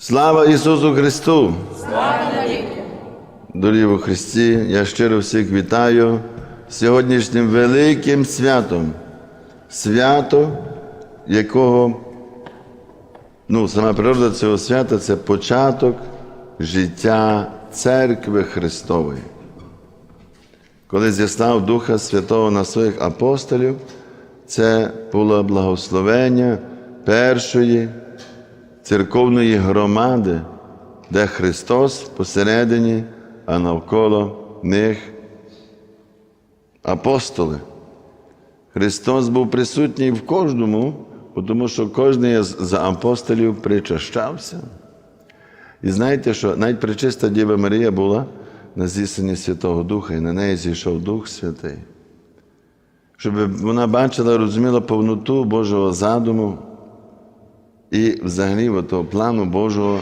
Слава Ісусу Христу! Слава Дорогі у Христі, я щиро всіх вітаю сьогоднішнім великим святом. Свято, якого ну, сама природа цього свята це початок життя Церкви Христової. Коли зіслав Духа Святого на своїх апостолів, це було благословення першої церковної громади, де Христос посередині, а навколо них апостоли. Христос був присутній в кожному, тому що кожен з апостолів причащався. І знаєте, що навіть пречиста Діва Марія була на зісненні Святого Духа, і на неї зійшов Дух Святий. Щоб вона бачила, розуміла повноту Божого задуму і взагалі того плану Божого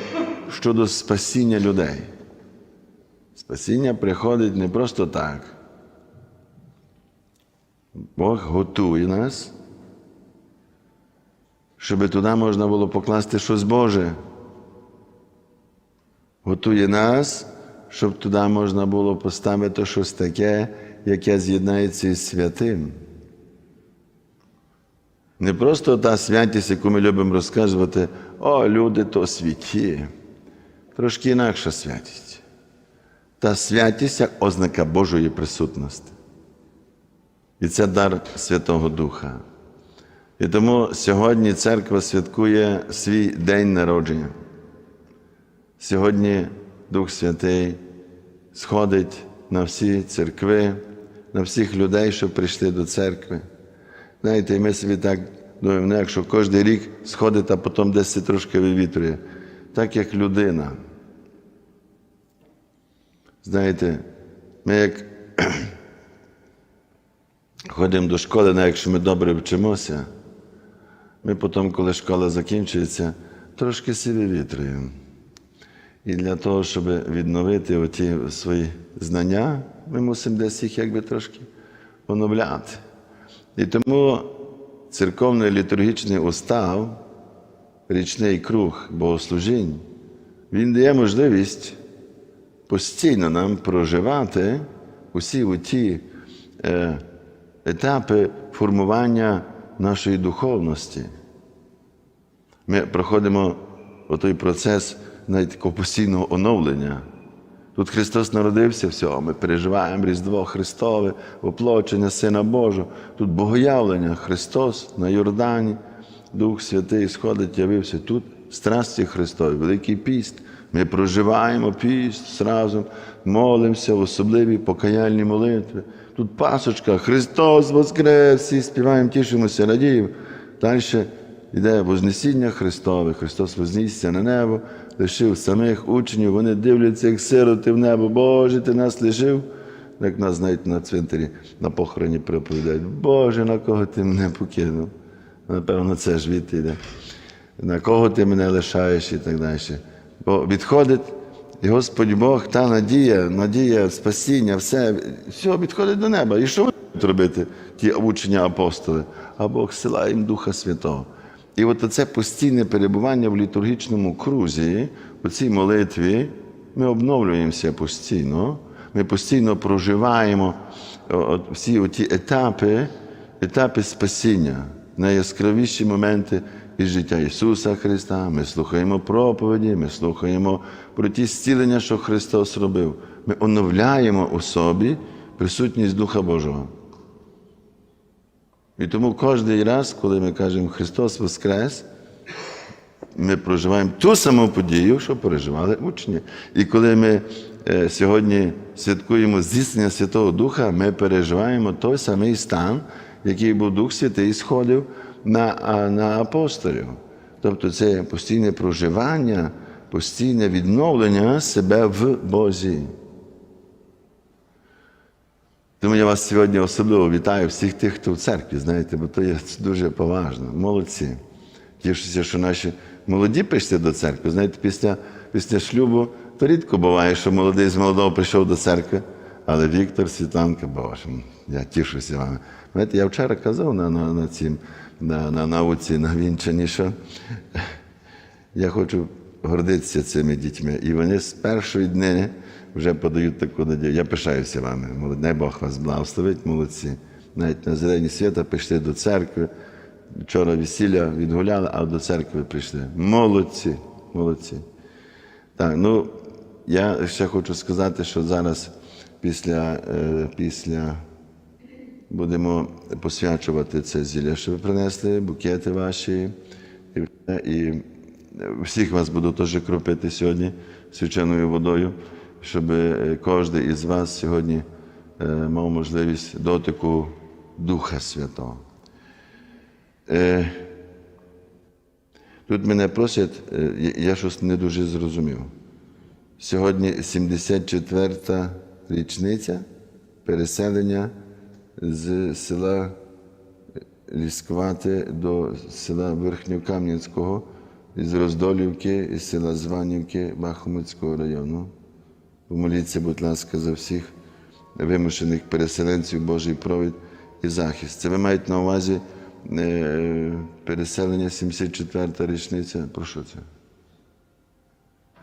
щодо спасіння людей. Спасіння приходить не просто так. Бог готує нас, щоб туди можна було покласти щось Боже. Готує нас, щоб туди можна було поставити щось таке, яке з'єднається із святим. Не просто та святість, яку ми любимо розказувати, о, люди то святі. Трошки інакша святість. Та святість як ознака Божої присутності. І це дар Святого Духа. І тому сьогодні церква святкує свій день народження. Сьогодні Дух Святий сходить на всі церкви, на всіх людей, що прийшли до церкви. Знаєте, ми собі так думаємо, ну, якщо кожен рік сходить, а потім десь це трошки вивітрює, так як людина. Знаєте, ми як ходимо до школи, навіть якщо ми добре вчимося, ми потім, коли школа закінчується, трошки себе вітрюємо. І для того, щоб відновити оті свої знання, ми мусимо десь їх якби трошки оновляти. І тому церковний літургічний устав, річний круг богослужінь, він дає можливість постійно нам проживати усі ті е, етапи формування нашої духовності. Ми проходимо той процес навіть такого постійного оновлення. Тут Христос народився, все, ми переживаємо Різдво Христове, оплочення Сина Божого. Тут богоявлення Христос на Йордані, Дух Святий сходить, явився. Тут страсті Христові, Великий піст. Ми проживаємо піст зразу, молимося в особливі покаяльні молитви. Тут пасочка, Христос Воскрес, всі співаємо, тішимося, радіємо. Далі йде Вознесіння Христове, Христос вознісся на небо, лишив самих учнів, вони дивляться, як сироти в небо. Боже, ти нас лишив, як нас знають на цвинтарі, на похороні проповідають. Боже, на кого ти мене покинув? Напевно, це ж йде. На кого ти мене лишаєш і так далі. Бо відходить, і Господь Бог, та надія, надія, спасіння, все, все відходить до неба. І що вони будуть робити ті учення апостоли? А Бог силає їм Духа Святого. І от це постійне перебування в літургічному крузі, у цій молитві, ми обновлюємося постійно, ми постійно проживаємо всі ті етапи, етапи спасіння, найяскравіші моменти із життя Ісуса Христа. Ми слухаємо проповіді, ми слухаємо про ті зцілення, що Христос робив. Ми оновляємо у собі присутність Духа Божого. І тому кожен раз, коли ми кажемо Христос Воскрес, ми проживаємо ту саму подію, що переживали учні. І коли ми е, сьогодні святкуємо здійснення Святого Духа, ми переживаємо той самий стан, який був Дух Святий сходив на, на апостолів. Тобто це постійне проживання, постійне відновлення себе в Бозі. Тому я вас сьогодні особливо вітаю всіх тих, хто в церкві, знаєте, бо то є дуже поважно. Молодці. Тішуся, що наші молоді прийшли до церкви. Знаєте, після після шлюбу то рідко буває, що молодий з молодого прийшов до церкви, але Віктор, Світланка, Боже, я тішуся вами. Знаєте, я вчора казав на на, на, цім, на, на науці, на вінчанні, що я хочу гордитися цими дітьми. І вони з першої дни вже подають таку надію. Я пишаюся вами. Молодь- Бог вас благословить, молодці. Навіть на зелені свята пішли до церкви. Вчора весілля відгуляли, а до церкви прийшли. Молодці, молодці. Так, ну я ще хочу сказати, що зараз після, е, після будемо посвячувати це зілля, що ви принесли, букети ваші. І всіх вас буду теж кропити сьогодні свяченою водою, щоб кожен із вас сьогодні е, мав можливість дотику Духа Святого. Е, Тут мене просять, е, я- щось не дуже зрозумів. Сьогодні 74-та річниця переселення з села Лісквати до села Верхньокам'янського, із Роздолівки, із села Званівки Бахмутського району. Помоліться, будь ласка, за всіх вимушених переселенців Божий провід і захист. Це ви маєте на увазі е, переселення 74-та річниця. Про що це?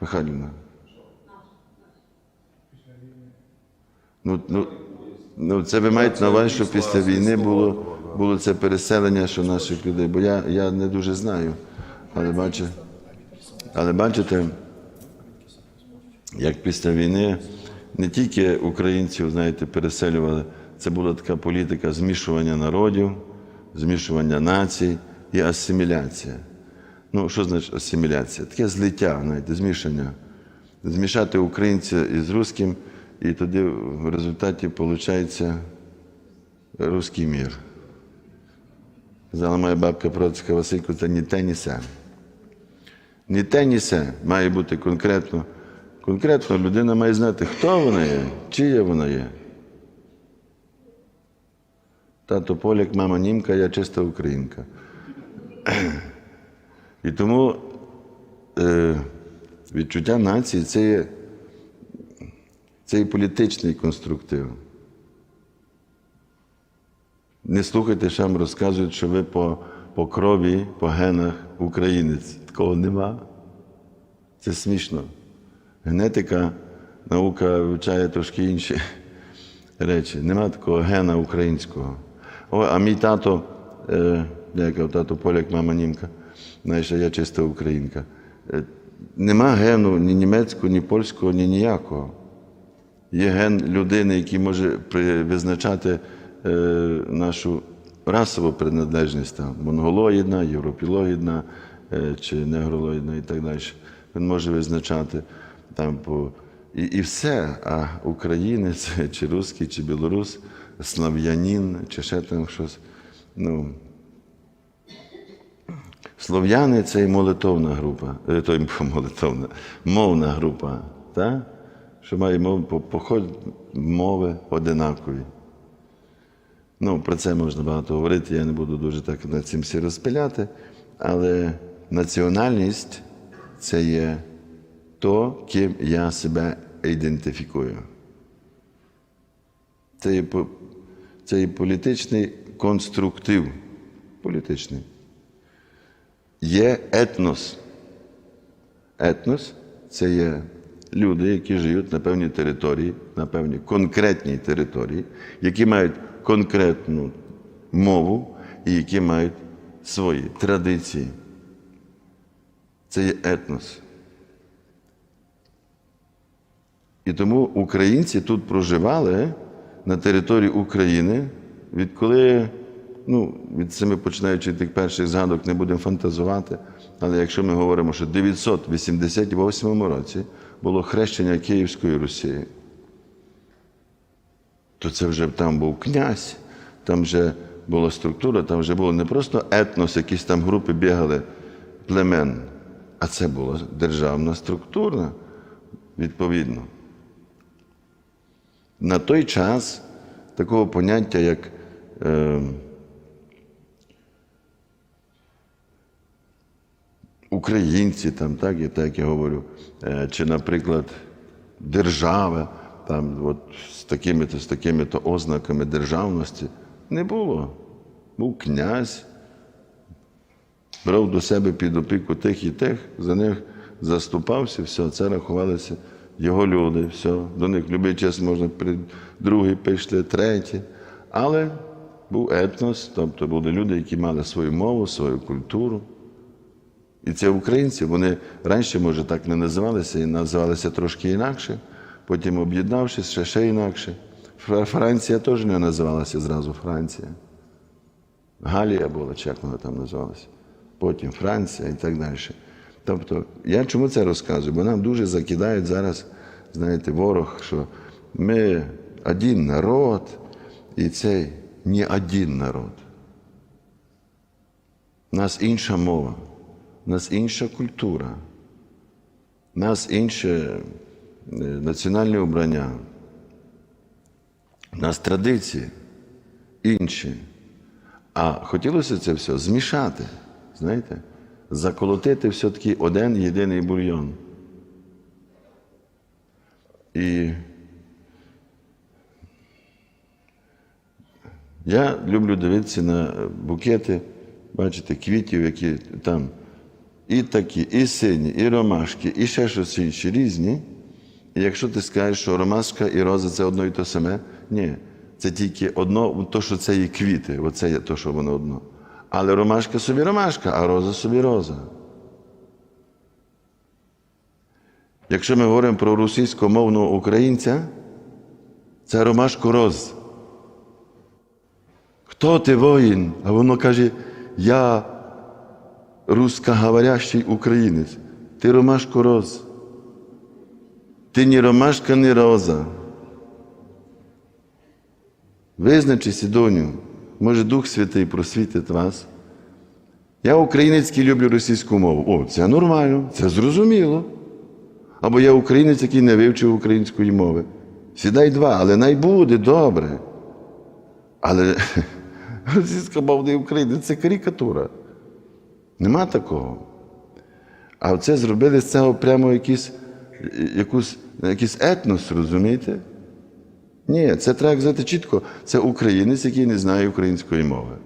Михайлівна. Ну, ну, ну, це ви маєте на увазі, що після війни було, було це переселення що наших людей. Бо я, я не дуже знаю. Але бачите, але бачите, як після війни не тільки українців, знаєте, переселювали, це була така політика змішування народів, змішування націй і асиміляція. Ну, що значить асиміляція? Таке злиття, знаєте, змішання. Змішати українця із русським, і тоді в результаті виходить русський мір. Казала моя бабка Процька Василько, це ні те, ні се. Ні те, ні се має бути конкретно. Конкретно людина має знати, хто вона є, чия вона є. Тато поляк, мама німка, я чиста українка. І тому е, відчуття нації це є, це є політичний конструктив. Не слухайте, що вам розказують, що ви по, по крові, по генах українець. Такого нема. Це смішно. Генетика, наука вивчає трошки інші речі. Нема такого гена українського. О, а мій тато, е, тато поляк, мама німка, знаєш, я чиста українка. Е, нема гену ні німецького, ні польського, ні ніякого. Є ген людини, який може визначати е, нашу расову приналежність, там, монголоїдна, європілоїдна е, чи негролоїдна і так далі. Він може визначати там по. І, і все, а українець, чи русський, чи білорус, слав'янин, чи ще там щось. Ну, Слов'яни це і молитовна група, е, той молитовна, мовна група, так? що має мов, по- поход мови одинакові. Ну, про це можна багато говорити, я не буду дуже так над цим всі розпиляти, але національність це є то, ким я себе ідентифікую. Це є, це є політичний конструктив. Політичний. Є етнос. Етнос це є люди, які живуть на певній території, на певній конкретній території, які мають конкретну мову і які мають свої традиції. Це є етнос. І тому українці тут проживали на території України, відколи, ну, від саме починаючи тих перших згадок, не будемо фантазувати. Але якщо ми говоримо, що в 988 році було хрещення Київської Русі, то це вже там був князь, там вже була структура, там вже було не просто етнос, якісь там групи бігали племен, а це була державна структура, відповідно. На той час такого поняття, як е, українці, там, так, і так я говорю, е, чи, наприклад, держава, там, от, з такими-то, з такими-то ознаками державності, не було. Був князь, брав до себе під опіку тих і тих, за них, заступався, все, це рахувалися його люди, все. До них в час можна другий пішли, третій. Але був етнос, тобто були люди, які мали свою мову, свою культуру. І це українці, вони раніше, може, так не називалися, і називалися трошки інакше, потім об'єднавшись, ще, ще інакше. Франція теж не називалася зразу Франція. Галія була, чи як вона там називалася. Потім Франція і так далі. Тобто, я чому це розказую? Бо нам дуже закидають зараз, знаєте, ворог, що ми один народ, і цей не один народ. У нас інша мова, у нас інша культура, у нас інше е, національне обрання, у нас традиції інші. А хотілося це все змішати, знаєте, заколотити все-таки один єдиний бульйон. І я люблю дивитися на букети, бачите, квітів, які там і такі, і сині, і ромашки, і ще щось інше, різні. І якщо ти скажеш, що ромашка і роза це одно і те саме, ні, це тільки одно, то, що це є квіти, оце є то, що воно одно. Але ромашка собі ромашка, а роза собі роза. Якщо ми говоримо про російськомовного українця, це ромашко роз. Хто ти воїн? А воно каже, я русскоговорящий українець. Ти ромашко роз. Ти ні ромашка, ні роза. Визначися, доню, може Дух Святий просвітить вас. Я українецький люблю російську мову. О, це нормально, це зрозуміло. Або я українець, який не вивчив української мови. Сідай два, але най буде добре. Але російська російськомовний українець це карикатура. Нема такого. А це зробили з цього прямо якийсь, якусь, якийсь етнос, розумієте? Ні, це треба казати чітко. Це українець, який не знає української мови.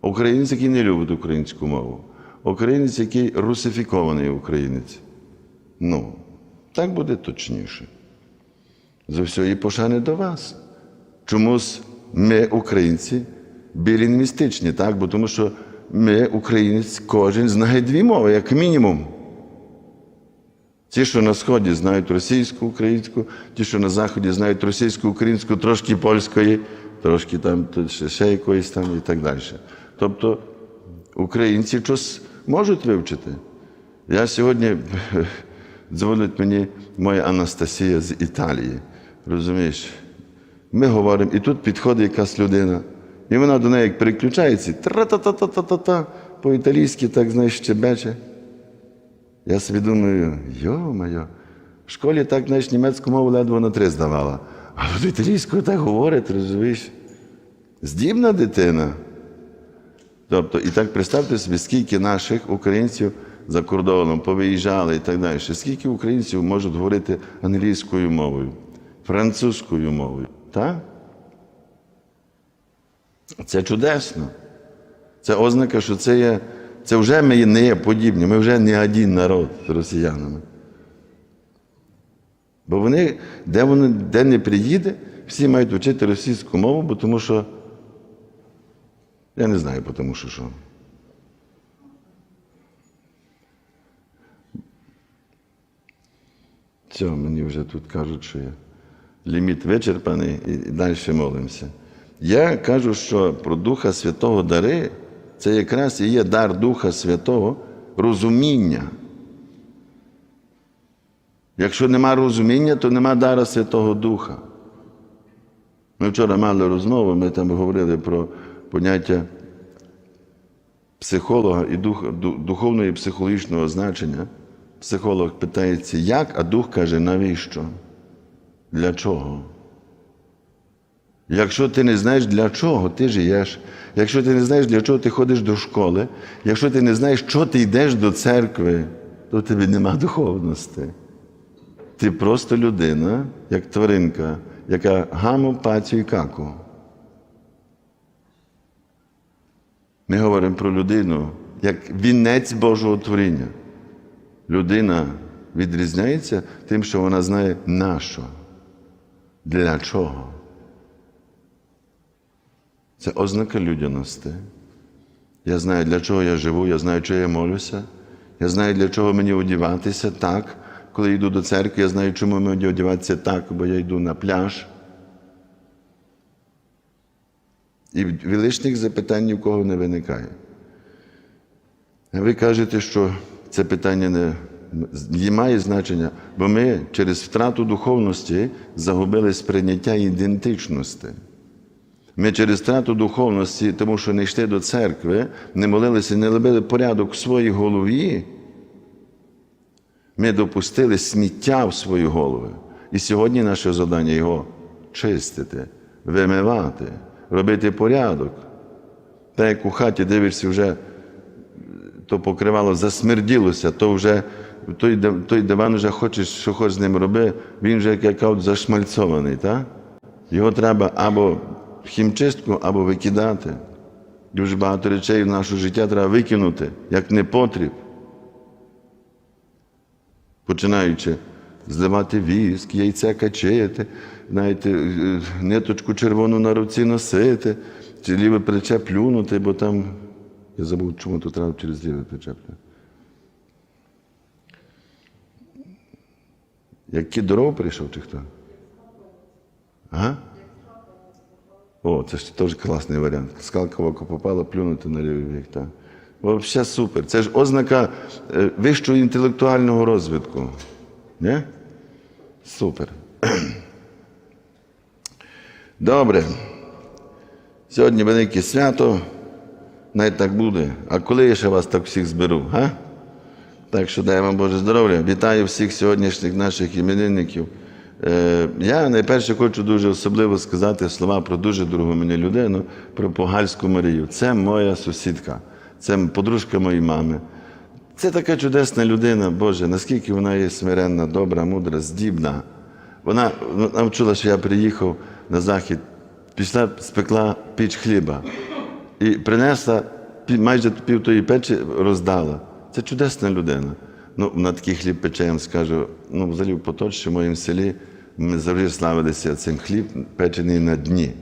Українець, який не любить українську мову. Українець, який русифікований українець. Ну, так буде точніше. За всієї пошани до вас. Чомусь ми, українці, білінгвістичні, так? Бо тому що ми, українець, кожен знає дві мови, як мінімум. Ті, що на Сході знають російську, українську, ті, що на Заході знають російську, українську, трошки польської, трошки там ще, якоїсь там і так далі. Тобто українці щось можуть вивчити. Я сьогодні дзвонить мені моя Анастасія з Італії. Розумієш? Ми говоримо, і тут підходить якась людина, і вона до неї як переключається, тра-та-та-та-та-та, по-італійськи так, знаєш, щебече. Я собі думаю, йо-моє, в школі так, знаєш, німецьку мову ледве на три здавала. А тут італійською так говорить, розумієш? Здібна дитина. Тобто, і так представте собі, скільки наших українців за кордоном повиїжджали і так далі. Скільки українців можуть говорити англійською мовою, французькою мовою. Так? Це чудесно. Це ознака, що це є, це вже ми не є подібні, ми вже не один народ з росіянами. Бо вони, де вони де не приїде, всі мають вчити російську мову, бо тому що. Я не знаю, бо тому що що. Все, мені вже тут кажуть, що я ліміт вичерпаний і далі молимося. Я кажу, що про Духа Святого дари це якраз і є дар Духа Святого розуміння. Якщо нема розуміння, то нема дара Святого Духа. Ми вчора мали розмову, ми там говорили про поняття психолога і дух, духовного і психологічного значення. Психолог питається, як, а дух каже, навіщо? Для чого? Якщо ти не знаєш, для чого ти живеш, якщо ти не знаєш, для чого ти ходиш до школи, якщо ти не знаєш, що ти йдеш до церкви, то в тебе нема духовності. Ти просто людина, як тваринка, яка гаму, пацю і каку. Ми говоримо про людину як вінець Божого творіння. людина відрізняється тим, що вона знає на що, для чого. Це ознака людяності. Я знаю, для чого я живу, я знаю, чого я молюся. Я знаю, для чого мені одягатися так. Коли йду до церкви, я знаю, чому мені одягатися так, бо я йду на пляж. І лишніх запитань ні в кого не виникає. Ви кажете, що це питання не не має значення, бо ми через втрату духовності загубили сприйняття ідентичності. Ми через втрату духовності, тому що не йшли до церкви, не молилися, не робили порядок в своїй голові. Ми допустили сміття в свої голови. І сьогодні наше завдання його чистити, вимивати, робити порядок. Так як у хаті дивишся, вже то покривало засмерділося, то вже той, той диван вже хочеш, що хочеш з ним роби, він вже як кажуть, зашмальцований. Так? Його треба або в хімчистку, або викидати. Дуже багато речей в наше життя треба викинути, як непотріб. Починаючи зливати віск, яйця качити, знаєте, е, ниточку червону на руці носити, чи ліве плече плюнути, бо там. Я забув, чому тут треба через ліве плече. плюнути. Як кіт дорогу прийшов, чи хто? Ага? О, це ж теж класний варіант. Скалка в око попала, плюнути на лівий бік. Так. Взагалі супер. Це ж ознака е, вищого інтелектуального розвитку. Не? Супер. Добре. Сьогодні велике свято. Навіть так буде. А коли я ще вас так всіх зберу? Га? Так що дай вам Боже здоров'я. Вітаю всіх сьогоднішніх наших іменинників. Е, я найперше хочу дуже особливо сказати слова про дуже дорогу мені людину, про Погальську Марію. Це моя сусідка, це подружка моєї мами. Це така чудесна людина, Боже, наскільки вона є смиренна, добра, мудра, здібна. Вона вона що я приїхав на захід, пішла, спекла піч хліба і принесла майже пів тої печі роздала. Це чудесна людина. Ну, на такий хліб пече, скажу, ну, взагалі в Поточці, в моєму селі, ми завжди славилися цим хліб, печений на дні.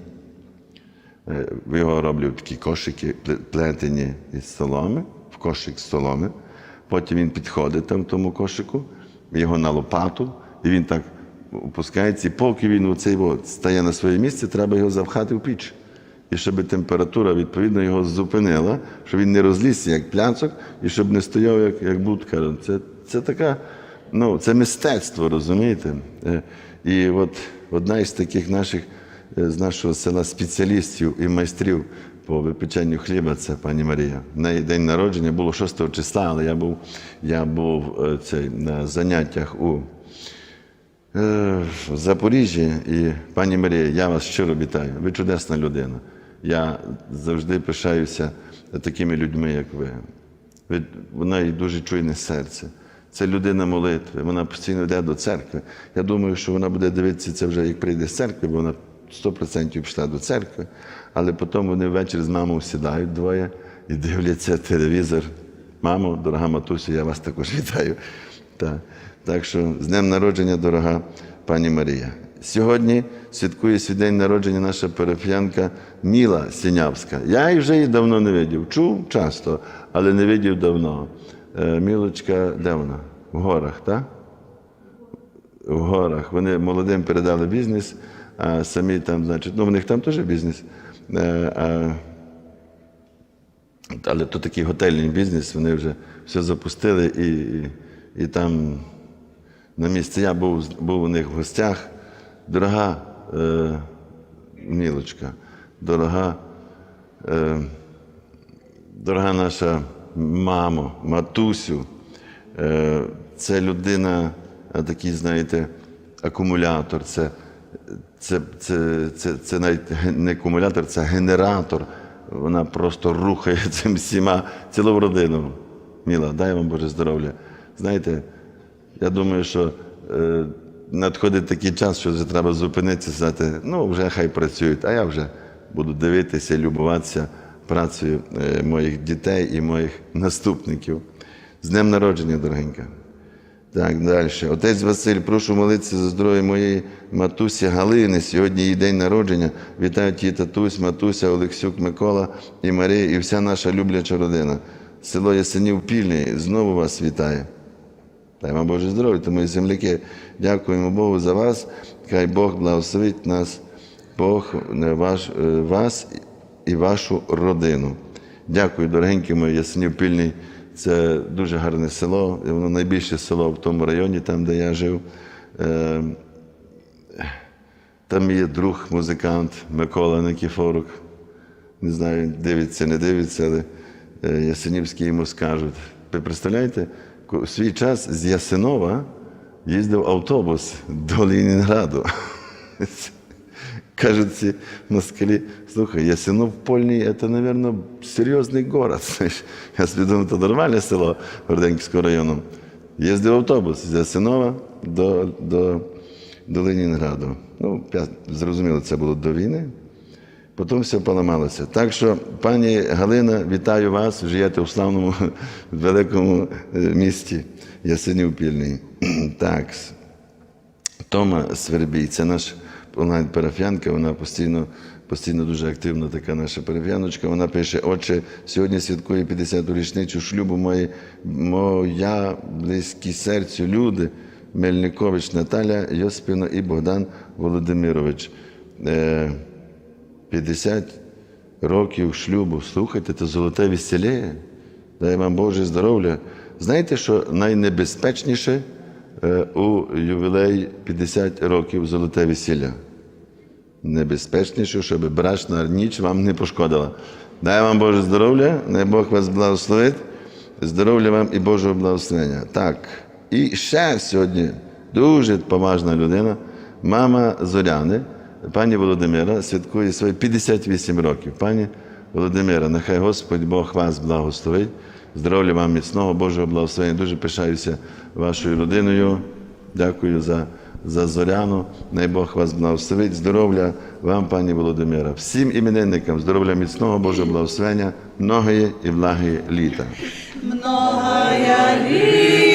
Е, Його роблять такі кошики плетені із соломи, в кошик з соломи. Потім він підходить там тому кошику, його на лопату, і він так опускається. І поки він у цей от стає на своє місце, треба його завхати в піч. І щоб температура відповідно його зупинила, щоб він не розлізся як пляцок, і щоб не стояв як, як будка. Це, це така, ну, це мистецтво, розумієте? Е, І от одна із таких наших е, з нашого села спеціалістів і майстрів по випеченню хліба це пані Марія. В неї день народження було 6 числа, але я був, я був е, цей, на заняттях у е, в Запоріжжі. І пані Марія, я вас щиро вітаю. Ви чудесна людина. Я завжди пишаюся такими людьми, як ви. ви вона і дуже чуйне серце. Це людина молитви, вона постійно йде до церкви. Я думаю, що вона буде дивитися це вже як прийде з церкви, бо вона 100% пішла до церкви, але потім вони ввечері з мамою сідають двоє і дивляться телевізор. Мамо, дорога матусю, я вас також вітаю. Так, так що з днем народження, дорога пані Марія. Сьогодні святкує свій день народження наша парафіянка Міла Сінявська. Я її вже її давно не видів. Чув часто, але не видів давно. Е, Мілочка, де вона? В горах, так? в горах. Вони молодим передали бізнес, а самі там, значить, ну в них там теж бізнес. Е, але то такий готельний бізнес, вони вже все запустили і, і, і там на місці я був, був у них в гостях. Дорога е, мілочка, дорога, е, дорога наша мамо, матусю. Е, це людина, е, такий, знаєте, акумулятор. Це, це, це, це, це навіть не акумулятор, це генератор. Вона просто рухає цим всіма цілу родину. Міла, дай вам Боже здоров'я. Знаєте, я думаю, що е, надходить такий час, що вже треба зупинитися, сказати, ну вже хай працюють, а я вже буду дивитися, любуватися працею моїх дітей і моїх наступників. З днем народження, дорогенька. Так, далі. Отець Василь, прошу молитися за здоров'я моєї матусі Галини. Сьогодні її день народження. Вітаю ті татусь, матуся, Олексюк, Микола і Марія, і вся наша любляча родина. Село Ясенів Пільний знову вас вітає. Дай вам Боже здоров'я, то мої земляки. Дякуємо Богу за вас. Хай Бог благословить нас, Бог е, ваш, е, вас і вашу родину. Дякую, дорогенькі мої Ясенів Пільний. Це дуже гарне село. Воно найбільше село в тому районі, там, де я жив. Е, Там є друг, музикант Микола Никіфорук. Не знаю, дивиться, не дивиться, але е, Ясенівські йому скажуть. Ви представляєте, в свій час з Ясинова їздив автобус до Ленінграду. Кажуть москалі, слухай, Ясинов Польний – це, мабуть, серйозний город. Я собі думаю, це нормальне село Горденківського району. Їздив автобус з Ясинова до, до, до Ленінграду. Ну, зрозуміло, це було до війни. Потім все поламалося. Так що, пані Галина, вітаю вас, живете в славному великому е, місті Ясенів Пільний. Так. Тома Свербій, це наш онлайн-парафіянка, вона постійно, постійно дуже активна така наша парафіяночка. Вона пише: Отче, сьогодні святкує 50-ту річницю шлюбу мої, моя близькі серцю люди, Мельникович Наталя Йоспіна і Богдан Володимирович. Е, 50 років шлюбу. Слухайте, це золоте весілля. Дай вам Боже здоров'я. Знаєте, що найнебезпечніше е, у ювілей 50 років золоте весілля? Небезпечніше, щоб брачна ніч вам не пошкодила. Дай вам Боже здоров'я, най Бог вас благословить. Здоров'я вам і Божого благословення. Так. І ще сьогодні дуже поважна людина, мама Зоряни, пані Володимира, святкує свої 58 років. Пані Володимира, нехай Господь Бог вас благословить. Здоров'я вам міцного, Божого благословення. Дуже пишаюся вашою родиною. Дякую за, за зоряну. Най Бог вас благословить. Здоров'я вам, пані Володимира. Всім іменинникам здоров'я міцного, Божого благословення, многої і влаги літа. Многая літа